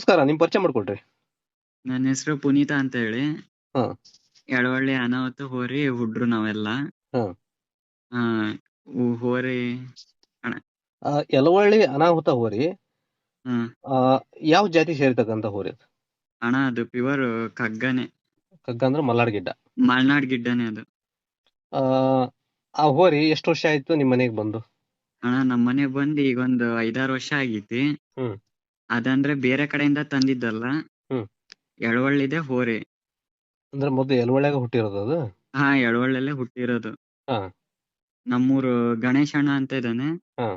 ನಮಸ್ಕಾರ ನಿಮ್ ಪರಿಚಯ ಮಾಡ್ಕೊಳ್ರಿ ನನ್ನ ಹೆಸರು ಪುನೀತ ಅಂತ ಹೇಳಿ. ಹಾ. ಎಳವಳ್ಳಿ ಅನಾಹುತ ಹೋರಿ ಹುಡ್ರು ನಾವೆಲ್ಲ. ಹಾ. ಆ ಉ- ಹೋರಿ ಆ, ಯಲವಳ್ಳಿ ಅನಾಹುತ ಹೋರಿ. ಆ, ಯಾವ ಜಾತಿ ಸೇರಿತಕ್ಕಂತ ಹೋರಿ ಅದು? ಅಣ್ಣ ಅದು ಪ್ಯೂರ್ ಕಗ್ಗನೆ. ಕಗ್ಗ ಅಂದ್ರೆ ಮಲ್ನಾಡ್ ಗಿಡ್ಡ. ಮಲ್ನಾಡ್ ಗಿಡ್ಡನೆ ಅದು. ಆ ಆ ಹೋರಿ ಎಷ್ಟು ವರ್ಷ ಆಯ್ತು ನಿಮ್ ಮನೆಗ್ ಬಂದು? ಅಣ್ಣ ನಮ್ ಮನೆಗ್ ಬಂದ್ ಈಗ ಒಂದು ಐದಾರು ವರ್ಷ ಆಗೈತಿ. ಹ್ಮ್. ಅದಂದ್ರೆ ಬೇರೆ ಕಡೆಯಿಂದ ತಂದಿದ್ದಲ್ಲ ಹ್ಮ್. ಎಳವಳ್ಳಿದೆ ಹೋರಿ ಅಂದ್ರೆ ಮೊದ್ಲು ಹುಟ್ಟಿರೋದು ಅದು ಹಾ ಎಳವಳ್ಳಲ್ಲೇ ಹುಟ್ಟಿರೋದು ಹಾ. ನಮ್ಮೂರು ಗಣೇಶ ಅಣ್ಣ ಅಂತ ಇದ್ದಾನೆ ಹಾ.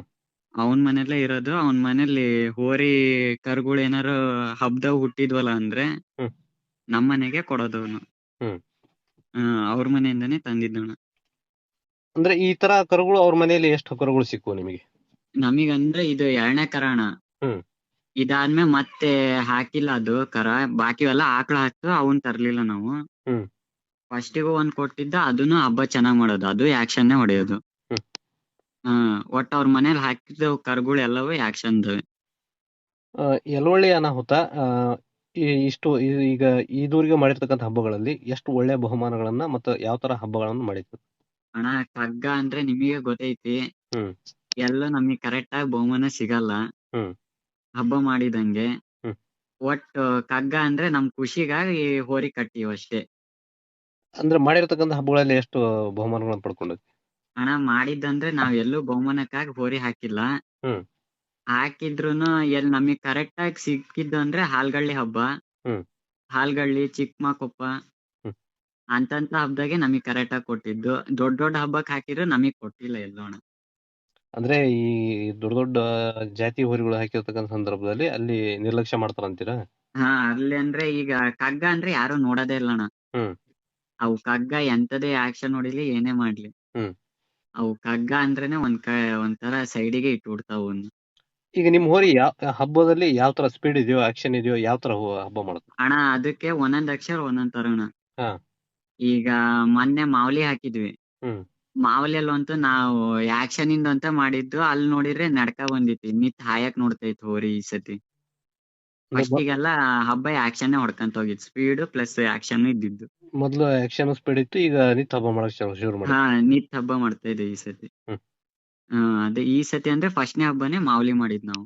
ಅವನ್ ಮನೆಯಲ್ಲೇ ಇರೋದು ಅವನ್ ಮನೇಲಿ ಹೋರಿ ಕರುಗಳು ಏನಾರು ಹಬ್ದಾಗ ಹುಟ್ಟಿದ್ವಲ್ಲ ಅಂದ್ರೆ ಹ್ಮ್. ನಮ್ ಮನೆಗೆ ಕೊಡೋದು ಅವನು ಹ್ಮ್. ಅವ್ರ ಮನೆಯಿಂದಾನೇ ತಂದಿದ್ದಣ ಅಂದ್ರೆ ಈ ತರ ಕರುಗಳು ಅವ್ರ ಮನೆಯಲ್ಲಿ ಎಷ್ಟು ಕರುಗಳು ಸಿಕ್ಕು ನಿಮಗೆ ನಮಿಗಂದ್ರೆ ಇದು ಎರಡನೇ ಕರಾಣ ಹ್ಮ್. ಇದಾದ್ಮೇಲೆ ಮತ್ತೆ ಹಾಕಿಲ್ಲ ಅದು ಕರ. ಬಾಕಿವೆಲ್ಲ ಆಕಳ ಹಾಕ್ತು ಅವನ್ ತರ್ಲಿಲ್ಲ ನಾವು. ಹ್ಮ್. ಫಸ್ಟಿಗೂ ಒಂದ್ ಕೊಟ್ಟಿದ್ದ ಅದನ್ನು ಹಬ್ಬ ಚೆನ್ನಾಗ್ ಮಾಡೋದು. ಅದು ಆಕ್ಷನ್ನೇ ಹೊಡೆಯೋದು. ಹ್ಮ್. ಹಾ ಒಟ್ಟ ಅವ್ರ ಮನೇಲಿ ಹಾಕಿದ ಕರುಗಳು ಎಲ್ಲವೂ ಆಕ್ಷನ್ ಆ, ಯಲವಳ್ಳಿ ಅನಾಹುತ. ಆ, ಈ- ಇಷ್ಟು ಈ- ಈಗ ಇದುವರೆಗೆ ಮಾಡಿರ್ತಕ್ಕಂಥ ಹಬ್ಬಗಳಲ್ಲಿ ಎಷ್ಟು ಒಳ್ಳೆ ಬಹುಮಾನಗಳನ್ನ ಮತ್ತು ಯಾವ ತರ ಹಬ್ಬಗಳನ್ನು ಮಾಡಿದ್ರು? ಅಣ್ಣ ಕಗ್ಗ ಅಂದ್ರೆ ನಿಮಗೆ ಗೊತ್ತೈತಿ. ಹ್ಮ್. ಎಲ್ಲೂ ನಮಗೆ ಕರೆಕ್ಟ್ ಆಗಿ ಬಹುಮಾನ ಸಿಗಲ್ಲ. ಹ್ಮ್. ಹಬ್ಬ ಮಾಡಿದಂಗೆ. ಹ್ಮ್. ಒಟ್ ಕಗ್ಗ ಅಂದ್ರೆ ನಮ್ ಖುಷಿಗಾಗಿ ಹೋರಿ ಕಟ್ಟಿವ್ ಅಷ್ಟೇ. ಅಂದ್ರೆ ಮಾಡಿರ್ತಕ್ಕಂಥ ಹಬ್ಬಗಳಲ್ಲಿ ಎಷ್ಟು ಬಹುಮಾನಗಳನ್ನು ಪಡ್ಕೊಂಡಿದ್ವಿ ಹಣ ಮಾಡಿದ್ದಂದ್ರೆ ನಾವ್ ಎಲ್ಲೂ ಬಹುಮಾನಕ್ಕಾಗಿ ಹೋರಿ ಹಾಕಿಲ್ಲ. ಹ್ಮ್. ಹಾಕಿದ್ರುನು ಎಲ್ ನಮಗ್ ಕರೆಕ್ಟ್ ಆಗಿ ಸಿಕ್ಕಿದ್ದು ಅಂದ್ರೆ ಹಾಲ್ಗಳ್ಳಿ ಹಬ್ಬ. ಹ್ಮ್. ಹಾಲ್ಗಳ್ಳಿ ಚಿಕ್ಕಮಕೊಪ್ಪ ಹ್ಮ್. ಅಂತಂತ ಹಬ್ಬದಾಗೆ ನಮಗ್ ಕರೆಕ್ಟ್ ಆಗಿ ಕೊಟ್ಟಿದ್ದು. ದೊಡ್ಡ ದೊಡ್ಡ ಹಬ್ಬಕ್ ಹಾಕಿದ್ರು ನಮಿಗ್ ಕೊಟ್ಟಿಲ್ಲ ಎಲ್ಲೂ ಅಣ್ಣ ಅಂದ್ರೆ ಈ ದೊಡ್ಡ ದೊಡ್ಡ ಜಾತಿ ಹೋರಿಗಳು ಹಾಕಿರ್ತಕ್ಕಂತ ಸಂದರ್ಭದಲ್ಲಿ ಅಲ್ಲಿ ನಿರ್ಲಕ್ಷ್ಯ ಮಾಡ್ತಾರ ಅಂತೀರಾ ಹಾ ಅಲ್ಲಿ ಅಂದ್ರೆ ಈಗ ಕಗ್ಗ ಅಂದ್ರೆ ಯಾರು ನೋಡೋದೇ ಇಲ್ಲ ಅಣ್ಣ ಹ್ಮ್. ಅವು ಕಗ್ಗ ಎಂತದೇ ಆಕ್ಷನ್ ನೋಡಿಲಿ ಏನೇ ಮಾಡ್ಲಿ ಹ್ಮ್. ಅವು ಕಗ್ಗ ಅಂದ್ರೇನೆ ಒಂದ್ ಕ ಒಂಥರ ಸೈಡಿಗೆ ಇಟ್ಬಿಡ್ತಾವ ಈಗ ನಿಮ್ ಹೋರಿ ಯಾವ ಹಬ್ಬದಲ್ಲಿ ಯಾವ ತರ ಸ್ಪೀಡ್ ಇದೆಯೋ ಆಕ್ಷನ್ ಇದೆಯೋ ಯಾವ ತರ ಹೋ- ಹಬ್ಬ ಮಾಡುತ್ತೆ ಅಣ್ಣ ಅದಕ್ಕೆ ಒಂದೊಂದ್ ಅಕ್ಷರ ಒಂದೊಂದ್ ತರ ಅಣ್ಣ ಹಾ. ಈಗ ಮೊನ್ನೆ ಮಾವ್ಲಿ ಹಾಕಿದ್ವಿ ಹ್ಮ್. ಮಾವ್ಲಿಯಲ್ಲಿ ಅಂತೂ ನಾವು ಆಕ್ಷನ್ ಇಂದ ಅಂತ ಮಾಡಿದ್ದು ಅಲ್ಲಿ ನೋಡಿದ್ರೆ ನಡ್ಕ ಬಂದಿತ್ತು. ನಿತ್ ಹಾಯಕ್ ನೋಡ್ತೈತ್ ಹೋರಿ ಈ ಸತಿ. ಫಸ್ಟಿಗೆಲ್ಲ ಹಬ್ಬ ಆಕ್ಷನ್ ಹೊಡ್ಕಂತ ಹೋಗಿತ್ತು. ಸ್ಪೀಡ್ ಪ್ಲಸ್ ಆಕ್ಷನ್ ಇದ್ದಿದ್ದು. ಮೊದ್ಲು ಆಕ್ಷನ್ ಸ್ಪೀಡ್ ಇತ್ತು ಈಗ ನಿತ್ ಹಬ್ಬ ಮಾಡಕ್ ಶುರು- ಮಾಡಿ ಹಾ ನಿತ್ ಹಬ್ಬ ಮಾಡ್ತಾ ಇದೆ ಈ ಸತಿ. ಅದೇ ಈ ಸತಿ ಅಂದ್ರೆ ಫಸ್ಟ್ನೇ ಹಬ್ಬನೇ ಮಾವಲಿ ಮಾಡಿದ್ ನಾವು.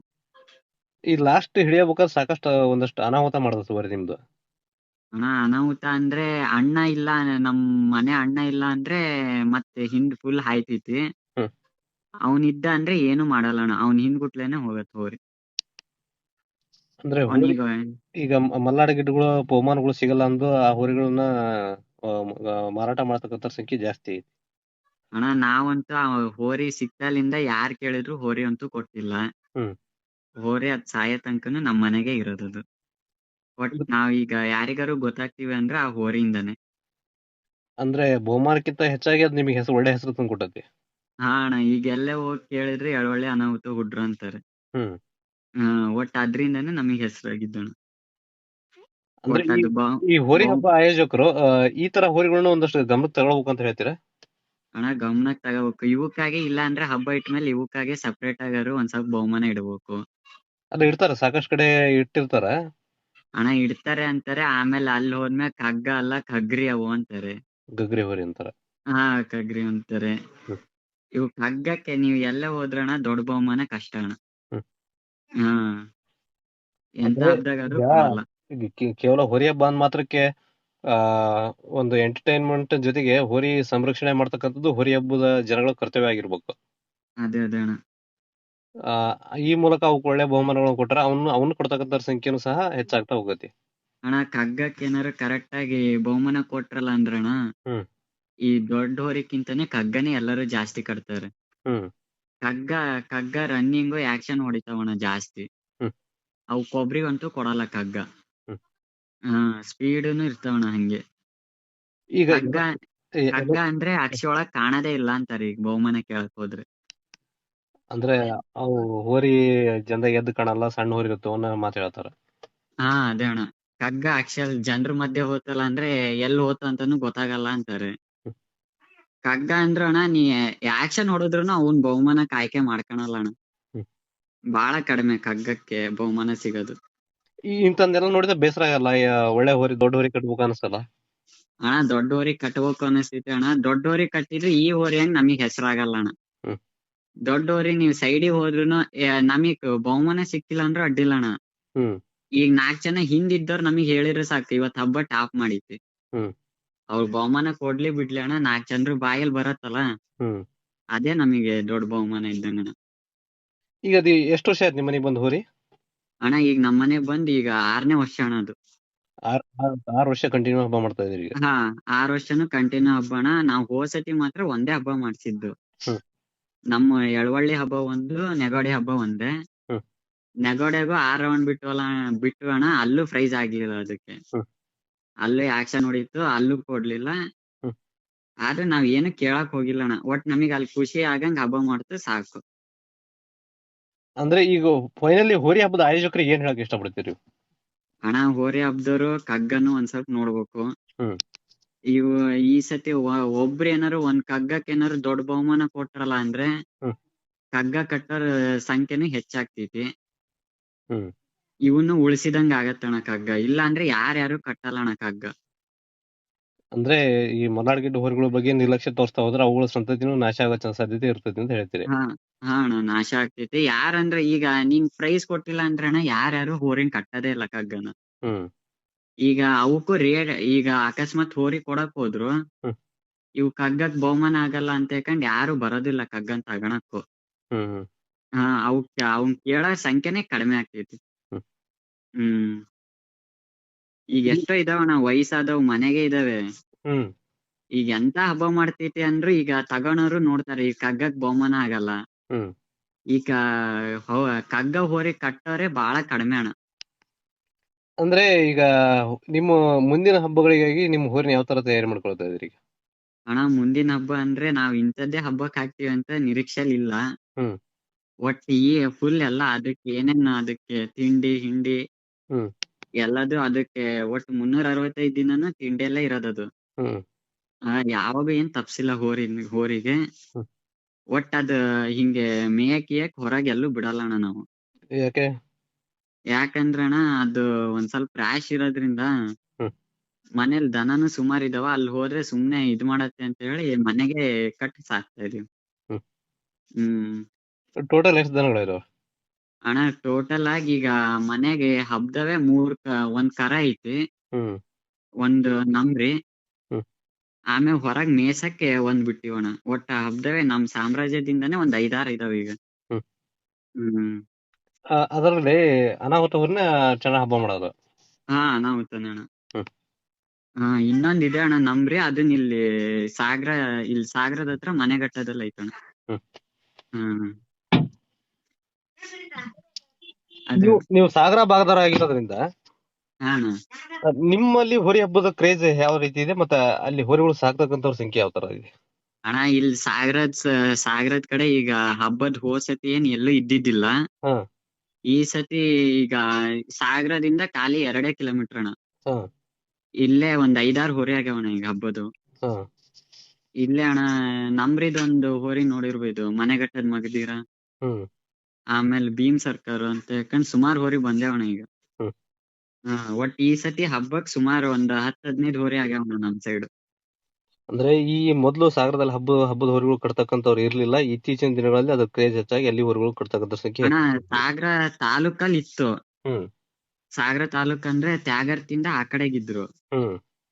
ಈ ಲಾಸ್ಟ್ ಹಿಡಿಯಬೇಕಾದ್ರೆ ಸಾಕಷ್ಟು ಒಂದಷ್ಟು ಅನಾಹುತ ಮಾಡಿದ್ರು ಬರ್ರಿ ನಿಮ್ದು. ಅಣ್ಣ ಅನಾಹುತ ಅಂದ್ರೆ ಅಣ್ಣ ಇಲ್ಲ ನಮ್ ಮನೆ ಅಣ್ಣ ಇಲ್ಲ ಅಂದ್ರೆ ಮತ್ತೆ ಹಿಂದ್ ಫುಲ್ ಹಾಯ್ತೈತಿ ಹ್ಮ್. ಅವ್ನ್ ಇದ್ದ ಅಂದ್ರೆ ಏನು ಮಾಡಲ್ಲ ಅಣ್ಣ. ಅವ್ನ್ ಹಿಂದ್ ಗುಟ್ಲೇನೆ ಹೋಗತ್ ಹೋರಿ ಅಂದ್ರೆ ಹೋರಿ ಅವನಿಗ ಈಗ ಮ- ಗಿಡಗಳು ಬಹುಮಾನಗಳು ಸಿಗಲ್ಲ ಅಂದು ಆ ಹೋರಿಗಳನ್ನ ಆ, ಮ- ಆ, ಮಾರಾಟ ಮಾಡ್ತಕ್ಕಂಥ ಸಂಖ್ಯೆ ಜಾಸ್ತಿ ಐತಿ. ಅಣ್ಣ ನಾವಂತೂ ಆ ಹೋರಿ ಸಿಕ್ತಾಲಿಂದ ಯಾರ್ ಕೇಳಿದ್ರು ಹೋರಿ ಅಂತೂ ಕೊಟ್ಟಿಲ್ಲ. ಹ್ಮ್. ಹೋರಿ ಅದ್ ಸಾಯೋ ತನಕನು ನಮ್ ಮನೆಗೆ ಇರೋದದು. ಒಟ್ ನಾವ್ ಈಗ ಯಾರಿಗಾರು ಗೊತ್ತಾಗ್ತಿವಿ ಅಂದ್ರೆ ಆ ಹೋರಿಯಿಂದಾನೆ ಅಂದ್ರೆ ಬಹುಮಾನಕ್ಕಿಂತ ಹೆಚ್ಚಾಗಿ ಅದ್ ನಿಮಗೆ ಹೆಸರು ಒಳ್ಳೆ ಹೆಸರು ತಂದು ಕೊಟ್ಟತಿ ಹಾ ಅಣ್ಣ ಈಗ ಎಲ್ಲೇ ಹೋಗಿ ಕೇಳಿದ್ರೆ ಒಳ್ಳೆ ಅನಾಹುತ ಹುಡ್ರು ಅಂತಾರೆ. ಹ್ಮ್. ಹಾ ಒಟ್ ಅದ್ರಿಂದಾನೆ ನಮಗ್ ಹೆಸರಾಗಿದ್ದಣ್ಣ ಅಂದ್ರೆ ಒಟ್ ಈ ಅದು ಬಾ- ಈ ಹೋರಿ ಹಬ್ಬ ಆಯೋಜಕರು ಆ, ಈ ತರ ಹೋರಿಗಳನ್ನ ಒಂದಷ್ಟು ಗಮನಕ್ಕೆ ತಗೊಳ್ಬೇಕು ಅಂತ ಹೇಳ್ತೀರಾ? ಅಣ್ಣ ಗಮನಕ್ ತಗೋಬೇಕು. ಇವಕ್ಕಾಗಿ ಇಲ್ಲ ಅಂದ್ರೆ ಹಬ್ಬ ಇಟ್ಮೇಲೆ ಇವಕ್ಕಾಗಿ ಸಪ್ರೇಟ್ ಆಗಾರು ಒಂದ್ ಸ್ವಲ್ಪ ಬಹುಮಾನ ಇಡ್ಬೇಕು. ಅಲ್ಲ ಇಡ್ತಾರ ಸಾಕಷ್ಟು ಕಡೆ ಇಟ್ಟಿರ್ತಾರ. ಅಣ್ಣ ಇಡ್ತಾರೆ ಅಂತಾರೆ ಆಮೇಲೆ ಅಲ್ಲಿ ಹೋದ್ಮೇಲೆ ಕಗ್ಗ ಅಲ್ಲ ಕಗ್ರಿ ಅವು ಅಂತಾರೆ. ಗಗ್ರಿ ಹೋರಿ ಅಂತಾರ. ಹಾ ಕಗ್ರಿ ಅಂತಾರೆ. ಇವ್ ಕಗ್ಗಕ್ಕೆ ನೀವು ಎಲ್ಲ ಹೋದ್ರಣ ದೊಡ್ಡ ಬಹುಮಾನ ಕಷ್ಟ ಅಣ್ಣ. ಹ್ಮ್. ಹಾ. ಎಂತ ಅಂದ್ರೆ ಹಬ್ದಾಗಾದ್ರು ಈಗ ಕೊಡಲ್ಲ. ಈಗ ಕೇ- ಕೇವಲ ಹೋರಿ ಹಬ್ಬ ಅಂದ್ ಮಾತ್ರಕ್ಕೆ ಆ ಒಂದು ಎಂಟರ್ಟೈನ್ಮೆಂಟ್ ಜೊತೆಗೆ ಹೊರಿ ಸಂರಕ್ಷಣೆ ಮಾಡ್ತಕ್ಕಂಥದ್ದು ಹೋರಿ ಹಬ್ಬದ ಜನಗಳ ಕರ್ತವ್ಯ ಆಗಿರ್ಬೇಕು. ಅದೇ ಅದೇ ಅಣ್ಣ. ಈ ಮೂಲಕ ಅವಕ್ಕೆ ಒಳ್ಳೆ ಬಹುಮಾನಗಳನ್ನು ಕೊಟ್ರೆ ಅವನು ಅವನು ಕೊಡ್ತಕ್ಕಂಥ ಸಂಖ್ಯೆನೂ ಸಹ ಹೆಚ್ಚಾಗ್ತಾ ಹೋಗತಿ ಅಣ್ಣ ಕಗ್ಗಕ್ಕೆ ಏನಾರ ಕರೆಕ್ಟ್ ಆಗಿ ಬಹುಮಾನ ಕೊಟ್ರಲ್ಲ ಅಂದ್ರಣ. ಈ ದೊಡ್ಡ ಹೋರಿಕ್ಕಿಂತಾನೆ ಕಗ್ಗನೇ ಎಲ್ಲರೂ ಜಾಸ್ತಿ ಕಟ್ತಾರೆ. ಕಗ್ಗ ಕಗ್ಗ ರನ್ನಿಂಗ್ ಆಕ್ಷನ್ ಹೊಡಿತಾವಣ ಜಾಸ್ತಿ. ಅವು ಕೊಬ್ರಿಗಂತೂ ಕೊಡಲ್ಲ ಕಗ್ಗ. ಸ್ಪೀಡ್ನು ಇರ್ತಾವಣ ಹಂಗೆ. ಈಗ ಕಗ್ಗ ಅಂದ್ರೆ ಅಕ್ಷಿ ಒಳಗ್ ಕಾಣದೇ ಇಲ್ಲ ಅಂತಾರೆ ಈಗ ಬಹುಮಾನ ಕೇಳಕ್ ಹೋದ್ರೆ. ಅಂದ್ರೆ ಅವು ಹೋರಿ ಜನದಾಗ ಎದ್ದು ಕಾಣಲ್ಲ ಸಣ್ಣ ಹೋರಿ ಇರುತ್ತೆ ಅನ್ನೋ ಮಾತು ಹೇಳ್ತಾರ. ಹಾ ಅದೇ ಅಣ್ಣ. ಕಗ್ಗ ಅಕ್ಷಲ್ ಜನರ ಮಧ್ಯ ಹೋತಲ್ಲ ಅಂದ್ರೆ ಎಲ್ಲಿ ಹೋತ ಅಂತಾನು ಗೊತ್ತಾಗಲ್ಲ ಅಂತಾರೆ. ಕಗ್ಗ ಅಂದ್ರ ಅಣ್ಣ ನೀ ಆಕ್ಷನ್ ಹೊಡೆದ್ರು ಅವ್ನ ಬಹುಮಾನ ಆಯ್ಕೆ ಮಾಡ್ಕೊಳಲ್ಲ ಅಣ್ಣ. ಬಾಳ ಕಡಿಮೆ ಕಗ್ಗಕ್ಕೆ ಬಹುಮಾನ ಸಿಗೋದು. ಈ ಇಂಥದ್ದೆಲ್ಲ ನೋಡಿದ್ರೆ ಬೇಸರ ಆಗಲ್ಲ ಒಳ್ಳೆ ಹೋರಿ ದೊಡ್ಡ ಹೋರಿ ಕಟ್ಬೇಕು ಅನ್ಸಲ್ಲ. ಅಣ್ಣ ದೊಡ್ಡ ಹೋರಿ ಕಟ್ಬೇಕು ಅನಿಸ್ತೈತಿ ಅಣ್ಣ. ದೊಡ್ಡ ಹೋರಿ ಕಟ್ಟಿದ್ರೆ ಈ ಹೋರಿ ಹಂಗ್ ನಮಗ್ ಹೆಸರಾಗಲ್ಲ ಅಣ್ಣ. ಹ್ಮ್. ದೊಡ್ಡ ಹೋರಿ ನೀವ್ ಸೈಡಿಗೆ ಹೋದ್ರುನು ಏ- ನಮಗ್ ಬಹುಮಾನ ಸಿಕ್ಕಿಲ್ಲ ಅಂದ್ರೂ ಅಡ್ಡಿಲ್ಲ ಅಣ್ಣ. ಈಗ ನಾಲ್ಕ್ ಜನ ಹಿಂದಿದ್ದವ್ರು ನಮಗ್ ಹೇಳಿದ್ರೆ ಸಾಕು ಇವತ್ ಹಬ್ಬ ಟಾಪ್ ಮಾಡಿದ್ವಿ. ಅವ್ರ ಬಹುಮಾನ ಕೊಡ್ಲಿ ಬಿಡ್ಲಿ ಅಣ್ಣ ನಾಲ್ಕ್ ಜನರು ಬಾಯಲ್ಲಿ ಬರತ್ತಲ್ಲ. ಅದೇ ನಮಗೆ ದೊಡ್ಡ ಬಹುಮಾನ ಇದ್ದಂಗ ಈಗ ಅದು ಎಷ್ಟು ವರ್ಷ ಆಯ್ತು ನಿಮ್ಮ ಮನೆಗೆ ಬಂದು ಹೋರಿ? ಅಣ್ಣ ಈಗ ನಮ್ ಮನೆಗ್ ಬಂದ್ ಈಗ ಆರನೇ ವರ್ಷ ಅಣ್ಣ ಅದು. ಆರ್ ವರ್ಷ ಕಂಟಿನ್ಯೂ ಹಬ್ಬ ಮಾಡ್ತಾ ಇದೀರಿ ಹಾ ಆರ್ ವರ್ಷನು ಕಂಟಿನ್ಯೂ ಹಬ್ಬ ಅಣ್ಣ. ನಾವ್ ಹೋದ್ ಸತಿ ಮಾತ್ರ ಒಂದೇ ಹಬ್ಬ ಮಾಡ್ಸಿದ್ದು. ನಮ್ಮ ಎಳವಳ್ಳಿ ಹಬ್ಬ ಒಂದು ನೆಗೋಡಿ ಹಬ್ಬ ಒಂದೇ ಹ್ಮ್. ಆ ಆರ್ ರೌಂಡ್ ಬಿಟ್ಟು ಬಿಟ್ಟು ಅಣ್ಣ ಅಲ್ಲೂ ಪ್ರೈಸ್ ಆಗ್ಲಿಲ್ಲ ಅದಕ್ಕೆ. ಅಲ್ಲೂ ಆಕ್ಷನ್ ಹೊಡಿತು ಅಲ್ಲೂ ಕೊಡ್ಲಿಲ್ಲ. ಆದ್ರೆ ನಾವ್ ಏನು ಕೇಳಕ್ ಹೋಗಿಲ್ಲ ಅಣ್ಣ ಒಟ್ ನಮಗ್ ಅಲ್ಲಿ ಖುಷಿ ಆಗಂಗ್ ಹಬ್ಬ ಮಾಡ್ತು ಸಾಕು ಅಂದ್ರೆ ಈಗ ಫೈನಲಿ ಹೋರಿ ಹಬ್ಬದ ಆಯೋಜಕರಿಗೆ ಏನ್ ಹೇಳಕ್ ಇಷ್ಟಪಡ್ತೀರಿ ಅಣ್ಣ ಹೋರಿ ಹಬ್ಬದವ್ರು ಕಗ್ಗನು ಒಂದ್ ಸ್ವಲ್ಪ ನೋಡ್ಬೇಕು. ಇವು ಈ ಸತಿ ಒಬ್ರ ಏನಾರು ಒಂದ್ ಕಗ್ಗಕ್ ಏನಾರು ದೊಡ್ಡ ಬಹುಮಾನ ಕೊಟ್ರಲ್ಲ ಅಂದ್ರೆ ಕಗ್ಗ ಕಟ್ಟೋರ್ ಸಂಖ್ಯೆನು ಹೆಚ್ಚಾಗ್ತೈತಿ. ಇವನ್ನು ಉಳಿಸಿದಂಗ ಆಗತ್ತಣ ಕಗ್ಗ. ಇಲ್ಲ ಅಂದ್ರೆ ಯಾರ್ಯಾರು ಕಟ್ಟಲ್ಲ ಅಣ್ಣ ಕಗ್ಗ. ಅಂದ್ರೆ ಈ ಮಲ್ನಾಡ್ ಗಿಡ್ಡ ಹೋರಿಗಳ ಬಗ್ಗೆ ನಿರ್ಲಕ್ಷ್ಯ ತೋರಿಸ್ತಾ ಹೋದ್ರೆ ಅವುಗಳ ಸಂತತಿನೂ ನಾಶ ಆಗೋ ಸಾಧ್ಯತೆ ಇರ್ತೈತಿ ಅಂತ ಹೇಳ್ತೀರಿ. ಹಾ ಹಾ ಅಣ್ಣ ನಾಶ ಆಗ್ತೈತಿ. ಯಾರಂದ್ರೆ ಈಗ ನೀನ್ ಪ್ರೈಸ್ ಕೊಟ್ಟಿಲ್ಲ ಅಂದ್ರೆ ಅಣ್ಣ ಯಾರ್ಯಾರು ಹೋರಿನ್ ಕಟ್ಟದೇ ಇಲ್ಲ ಕಗ್ಗನ. ಹ್ಮ್. ಈಗ ಅವಕ್ಕೂ ರೇಟ್ ಈಗ ಅಕಸ್ಮಾತ್ ಹೋರಿ ಕೊಡಕ್ ಹೋದ್ರು ಇವು ಕಗ್ಗಕ್ ಬಹುಮಾನ ಆಗಲ್ಲ ಅಂತ ಹೇಳ್ಕೊಂಡ್ ಯಾರು ಬರೋದಿಲ್ಲ ಕಗ್ಗನ್ ತಗಣಕ್ಕೂ ಹಾ ಅವಕ್ ಅವ್ನ್ ಕೇಳೋ ಸಂಖ್ಯೆನೆ ಕಡಿಮೆ ಆಗ್ತೈತಿ. ಹ್ಮ್. ಈಗ ಎಷ್ಟೋ ಇದಾವಣ ವಯಸ್ಸಾದವ್ ಮನೆಗೆ ಇದಾವೆ. ಈಗ ಎಂತ ಹಬ್ಬ ಮಾಡ್ತೈತಿ ಅಂದ್ರು ಈಗ ತಗೋಣೋರು ನೋಡ್ತಾರೆ ಈಗ ಕಗ್ಗಕ್ ಬಹುಮಾನ ಆಗಲ್ಲ. ಈಗ ಕಗ್ಗ ಹೋರಿ ಕಟ್ಟೋರೆ ಬಾಳ ಕಡಿಮೆ ಅಣ್ಣ. ಅಂದ್ರೆ ಈಗ ನಿಮ್ಮ ಮುಂದಿನ ಹಬ್ಬಗಳಿಗಾಗಿ ನಿಮ್ಮ ಹೋರಿನ ಯಾವ ತರ ತಯಾರಿ ಮಾಡ್ಕೊಳ್ತಾ ಇದ್ರಿ ಈಗ? ಅಣ್ಣ ಮುಂದಿನ ಹಬ್ಬ ಅಂದ್ರೆ ನಾವ್ ಇಂಥದ್ದೇ ಹಬ್ಬಕ್ ಹಾಕ್ತಿವಿ ಅಂತ ನಿರೀಕ್ಷೆಲ್ ಇಲ್ಲ. ಹ್ಮ್. ಒಟ್ ಈ ಫುಲ್ ಎಲ್ಲ ಅದಕ್ಕೆ ಏನೇನ್ ಅದಕ್ಕೆ ತಿಂಡಿ ಹಿಂಡಿ ಹ್ಮ್. ಎಲ್ಲದು ಅದಕ್ಕೆ ಒಟ್ಟು ಮುನ್ನೂರ ಅರವತ್ತೈದು ದಿನನು ತಿಂಡಿ ಎಲ್ಲ ಇರೋದದು ಹ್ಮ್. ಆ ಯಾವಾಗ ಏನ್ ತಪ್ಸಿಲ್ಲ ಹೋರಿ ಹೋರಿಗೆ ಹ್ಮ್. ಒಟ್ ಅದ ಹಿಂಗೆ ಮೇಯಕ್ ಗೀಯಕ್ ಹೊರಗ್ ಎಲ್ಲೂ ಬಿಡಲ್ಲ ಅಣ್ಣ ನಾವು. ಯಾಕೆ? ಯಾಕಂದ್ರ ಅಣ್ಣ ಅದು ಒಂದ್ ಸ್ವಲ್ಪ ರ್ಯಾಶ್ ಇರೋದ್ರಿಂದ. ಮನೇಲಿ ದನನು ಸುಮಾರ್ ಇದಾವ ಅಲ್ಲಿ ಹೋದ್ರೆ ಸುಮ್ನೆ ಇದ್ ಮಾಡತ್ತೆ ಅಂತ ಹೇಳಿ ಮನೆಗೆ ಕಟ್ಟಿ ಸಾಕ್ತಾ ಇದೀವಿ. ಹ್ಮ್. ಟೋಟಲ್ ಎಷ್ಟು ದನಗಳಿದಾವ ಅಣ್ಣ ಟೋಟಲ್ ಆಗಿ ಈಗ ಮನೆಗೆ ಹಬ್ದವೇ ಮೂರ್ ಒಂದ್ ಕರ ಐತಿ. ಒಂದ್ ನಮ್ರಿ. ಆಮೇಲೆ ಹೊರಗ್ ಮೇಸಕ್ಕೆ ಒಂದ್ ಬಿಟ್ಟಿವಣ್ಣ ಒಟ್ಟ ಹಬ್ದವೇ ನಮ್ ಸಾಮ್ರಾಜ್ಯದಿಂದಾನೇ ಒಂದ್ ಐದಾರ್ ಇದಾವ ಈಗ. ಹ್ಮ್. ಅದರಲ್ಲಿ ಅನಾಹುತ ಹೋರಿನ ಚೆನ್ನಾಗ್ ಹಬ್ಬ ಮಾಡೋದು. ಹಾ ಅನಾಹುತ ಅಣ್ಣ. ಹ್ಮ್. ಹಾ ಇನ್ನೊಂದ್ ಇದೆ ಅಣ್ಣ ನಮ್ರಿ ಅದನ್ನ ಇಲ್ಲಿ ಸಾಗರ ಇಲ್ಲಿ ಸಾಗರದ ಹತ್ರ ಮನೆಗಟ್ಟದಲ್ಲಿ ಐತಣ್ಣ ಹ್ಮ್. ಹ್ಮ್. ಅದು. ನೀವು ನೀವು ಸಾಗರ ಭಾಗದವರ ಆಗಿರೋದ್ರಿಂದ ಹಾ ಅಣ್ಣ. ನಿಮ್ಮಲ್ಲಿ ಹೋರಿ ಹಬ್ಬದ ಕ್ರೇಜ್ ಯಾವ ರೀತಿ ಇದೆ? ಮತ್ತೆ ಅಲ್ಲಿ ಹೋರಿಗಳು ಸಾಕ್ತಕ್ಕಂಥವ್ರ ಸಂಖ್ಯೆ ಯಾವ ತರ ಇದೆ? ಅಣ್ಣ ಇಲ್ಲಿ ಸಾಗರದ್ ಸ- ಸಾಗರದ್ ಕಡೆ ಈಗ ಹಬ್ಬದ್ ಹೋಸತಿ ಸತಿ ಏನ್ ಎಲ್ಲೂ ಇದ್ದಿದ್ದಿಲ್ಲ. ಹಾ. ಈ ಸತಿ ಈಗ ಸಾಗರದಿಂದ ಖಾಲಿ ಎರಡೇ ಕಿಲೋಮೀಟರ್ ಅಣ್ಣ. ಇಲ್ಲೇ ಒಂದ್ ಐದಾರು ಹೋರಿ ಆಗ್ಯಾವಣ ಈಗ ಹಬ್ಬದು. ಇಲ್ಲೇ ಅಣ್ಣ ನಮ್ರಿದೊಂದು ಹೋರಿ ನೋಡಿರ್ಬೋದು ಮನೆಗಟ್ಟದ್ ಮಗದೀರ. ಆಮೇಲ್ ಭೀಮ್ ಸರ್ಕಾರ ಅಂತ ಯಾಕಂದ್ ಸುಮಾರು ಹೋರಿ ಬಂದೇವಣ್ಣ ಈಗ. ಹಾ ಒಟ್ ಈ ಸತಿ ಹಬ್ಬಕ್ ಸುಮಾರು ಒಂದ್ ಹತ್ತ್ ಹದಿನೈದು ಹೋರಿ ಆಗ್ಯಾವಣ್ಣ ನಮ್ ಸೈಡ್ ಅಂದ್ರೆ ಈ ಮೊದಲು ಸಾಗರದಲ್ಲಿ ಹಬ್ಬ ಹಬ್ಬದ ಹೋರಿಗಳು ಕಟ್ತಕ್ಕಂಥವ್ರು ಇರ್ಲಿಲ್ಲ. ಇತ್ತೀಚಿನ ದಿನಗಳಲ್ಲಿ ಅದು ಕ್ರೇಜ್ ಹೆಚ್ಚಾಗಿ ಅಲ್ಲಿ ಹೋರಿಗಳು ಕಟ್ತಕ್ಕಂಥ ಸಂಖ್ಯೆ. ಸಾಗರ ತಾಲೂಕಲ್ಲಿ ಇತ್ತು. ಸಾಗರ ತಾಲೂಕ್ ಅಂದ್ರೆ ತ್ಯಾಗರ್ತಿಂದ ಆ ಕಡೆಗಿದ್ರು.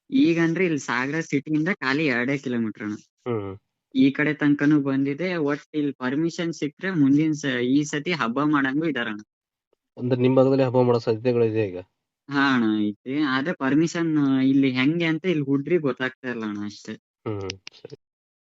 ಈಗ ಅಂದ್ರೆ ಇಲ್ಲಿ ಸಾಗರ ಸಿಟಿಯಿಂದ ಖಾಲಿ ಎರಡೇ ಕಿಲೋಮೀಟರ್ ಅಣ್ಣ. ಈ ಕಡೆ ತನಕನು ಬಂದಿದೆ. ಒಟ್ ಇಲ್ಲಿ ಪರ್ಮಿಷನ್ ಸಿಕ್ಕ್ರೆ ಮುಂದಿನ ಈ ಸತಿ ಹಬ್ಬ ಮಾಡಂಗು ಇದಾರ ಅಂದ್ರೆ ನಿಮ್ ಭಾಗದಲ್ಲಿ ಹಬ್ಬ ಮಾಡೋ ಸಾಧ್ಯತೆಗಳಿದೆ ಈಗ? ಹಾ ಅಣ್ಣ ಐತಿ ಆದ್ರೆ ಪರ್ಮಿಷನ್ ಇಲ್ಲಿ ಹೆಂಗೆ ಅಂತ ಇಲ್ಲಿ ಹುಡ್ರಿ ಗೊತ್ತಾಗ್ತಾ ಇಲ್ಲ ಅಣ್ಣ ಅಷ್ಟೇ. ಹ್ಮ್ ಸರಿ